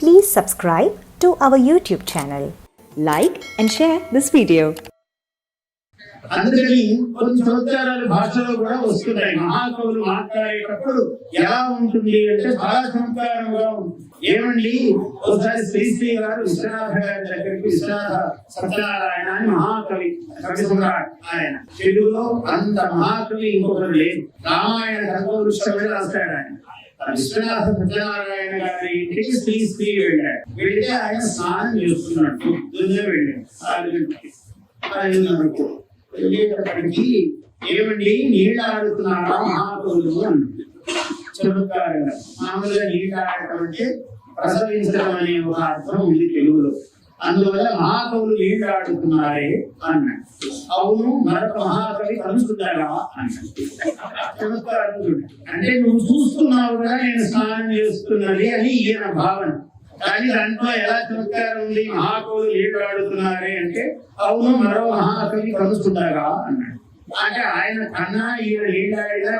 Please subscribe to our YouTube channel. Like and share this video. అందుకని కొన్ని సంవత్సరాలు భాషలో కూడా వస్తున్నాయి. మహాకవులు మాట్లాడేటప్పుడు ఎలా ఉంటుంది అంటే చాలా చమత్కారంగా ఉంటుంది. ఏమండి? ఒకసారి శ్రీశ్రీ గారు విశ్వనాథ గారి దగ్గరికి విశ్వనాథ సత్యనారాయణ అని మహాకవి కవి సమ్రాట్ ఆయన. తెలుగులో అంత మహాకవి ఇంకొకరు లేదు రామాయణ కల్పవృక్షమే రాశాడు ఆయన. ఆ విశ్వనాథ సత్యనారాయణ గారి ఇంటికి శ్రీశ్రీ వెళ్ళాడు. వెళ్తే ఆయన స్నానం చేస్తున్నాడు. పొద్దున్నే వెళ్ళాడు. ఆరు గంటలకి ఐదున్నరకు వెళ్ళేటప్పటికి ఏమండి నీళ్ళు ఆడుతున్నారా మహాకవులు అన్నాడు చమత్కారంగా మామూలుగా నీళ్ళు ఆడటం అంటే ప్రసవించడం అనే ఒక అర్థం ఉంది తెలుగులో. అందువల్ల మహాకవులు ఏం ఆడుతున్నారే అన్నాడు. అవును మరొక మహాకవి కలుస్తున్నారా అన్నాడు. అంటే నువ్వు చూస్తున్నావు కదా నేను స్నానం చేస్తున్నది అని ఈయన భావన. కానీ దాంట్లో ఎలా చమత్కారం ఉంది? మహాకవులు ఏం ఆడుతున్నారే అంటే అవును మరో మహాకవి కలుస్తున్నారా అన్నాడు. అంటే ఆయన కన్నా ఈయన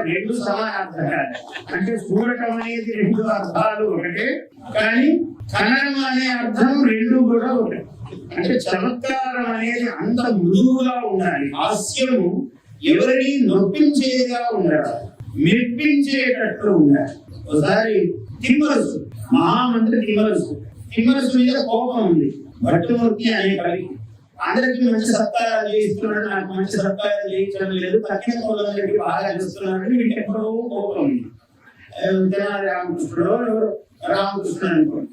రెండు సమానార్థకాలు. అంటే చూడటం అనేది రెండు అర్థాలు ఒకటే కానీ కనడం అనే అర్థం రెండు కూడా ఒకటి. అంటే చమత్కారం అనేది అంత మృదువుగా ఉండాలి. హాస్యము ఎవరిని నొప్పించేదిగా ఉండాలి మెప్పించేటట్లు ఉండాలి. ఒకసారి తిమ్మరసు మహామంత్రి తిమ్మరసు. తిమ్మరసు మీద కోపం ఉంది. భట్టుమూర్తి అనే కవి అందరికీ మంచి సత్కారాలు చేయిస్తున్నాడు నాకు మంచి సత్కారాలు చేయించడం లేదు. తక్కిన కులందరికీ బాగా చూస్తున్నాడు వీటికి ఎక్కడో కోపం. ఉంది రామకృష్ణుడు రామకృష్ణుడు అనుకోండి.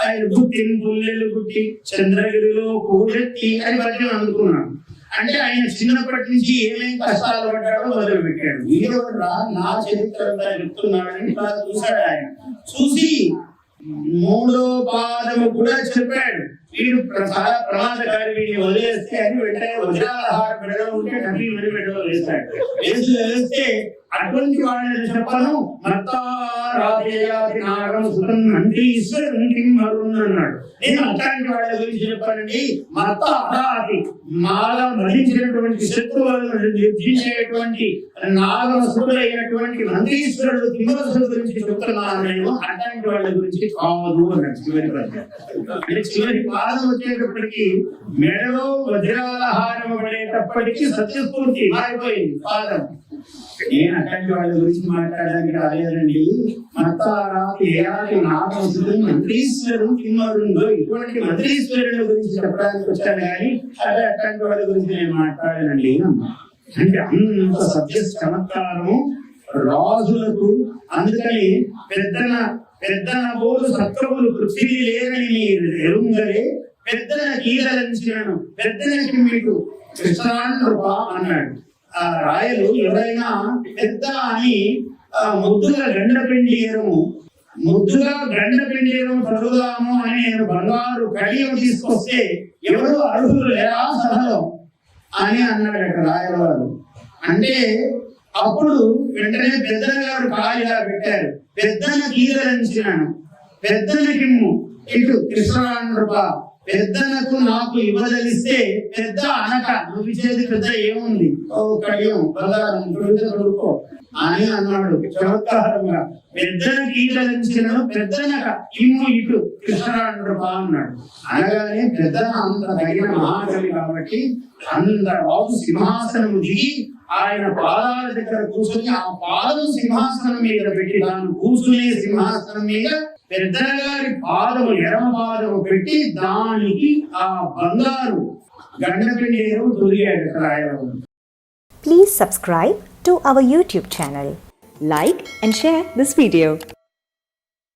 ఆయన బుట్టి పుల్లెలు బుట్టి చంద్రగిరిలో కూడెత్తి అని పద్యం అందుకున్నాడు. అంటే ఆయన చిన్నప్పటి నుంచి ఏమేం కష్టాలు పడ్డాడో మొదలు పెట్టాడు వీరవడ్రా నా చరిత్రంగా చెప్తున్నాడని ఇట్లా చూశాడు ఆయన. చూసి మూడో పాదము కూడా చెప్పాడు. వీడు చాలా వదిలేస్తే అని వెంటనే వజ్రాలహార మెడలో ఉంటే నది మరి మెడలో వేస్తాడు వేసి వేస్తే అటువంటి వాళ్ళని చెప్పను. మత్తారాధేయాది నాగం సుతం అంటే ఈశ్వరుని కిమ్మరున్ అన్నాడు. నేను అట్లాంటి వాళ్ళ గురించి చెప్పానండి. మత అరాది మాల మరించినటువంటి శత్రువులను నిర్జించేటువంటి నాగమసుడైనటువంటి నందీశ్వరుడు తిమ్మరసుడు గురించి చెప్తున్నాను నేను అట్లాంటి వాళ్ళ గురించి కాదు అన్నాడు చివరి పద్యం చివరి పాదం వచ్చేటప్పటికి మెడలో వజ్రాలహారం పడేటప్పటికీ సత్యస్ఫూర్తి మారిపోయింది పాదం. నేను అట్లాంటి వాళ్ళ గురించి మాట్లాడడానికి రాలేదండి? మత్తారా ఏడాది నాగవసుడు మంత్రీశ్వరుడు కిమ్మరుందో ఇటువంటి మంత్రీశ్వరుడు గురించి చెప్పడానికి వచ్చాను కానీ అదే అట్లాంటి వాళ్ళ గురించి నేను మాట్లాడానండి. అంటే అంత సత్య చమత్కారము రాజులకు అందుకని పెద్దన పెద్దన బోధు సత్రములు పృథ్వీ లేదని మీరు ఎరుంగలే పెద్దన కీలరించినను పెద్దనకి మీకు కృష్ణాంధ్రప అన్నాడు. రాయలు ఎవరైనా పెద్ద అని ఆ, ముద్దుగా గండ పిండియరము ముద్దుగా గండ పిండియరం చదువుదాము అని నేను బంగారు కడియం తీసుకొస్తే ఎవరు అర్హులు లేరా సభలో? అని అన్నాడు అన్నాడట రాయలవారు. అంటే అప్పుడు వెంటనే పెద్దన గారు కాలిగా పెట్టారు. పెద్దన కీదరించినాను పెద్దన కిమ్ము. ఇటు కృష్ణరాండ్రప పెద్దనకు నాకు ఇవ్వదలిస్తే పెద్ద అనక నువ్వు ఇచ్చేది పెద్ద ఏముంది? ఓ కడియం బంగారం కొడుకో. అని అన్నాడు. చమత్కారంగా. పెద్దన కీదరించిన పెద్దనక ఇమ్ము ఇటు. కృష్ణరాడు బాగున్నాడు అనగానే పెద్దన అంత తగిన మహాకవి కాబట్టి అందరూ సింహాసనం దిగి ఆయన పాదాల దగ్గర కూర్చొని ఆ పాదం సింహాసనం మీద పెట్టి తాను కూర్చునే సింహాసనం మీద పెద్దగారి పాదము ఎడమ పాదము పెట్టి దానికి ఆ బంగారు గండపిండేరు తొలిగాడు రాయడం Please subscribe to our YouTube channel. Like and share this video.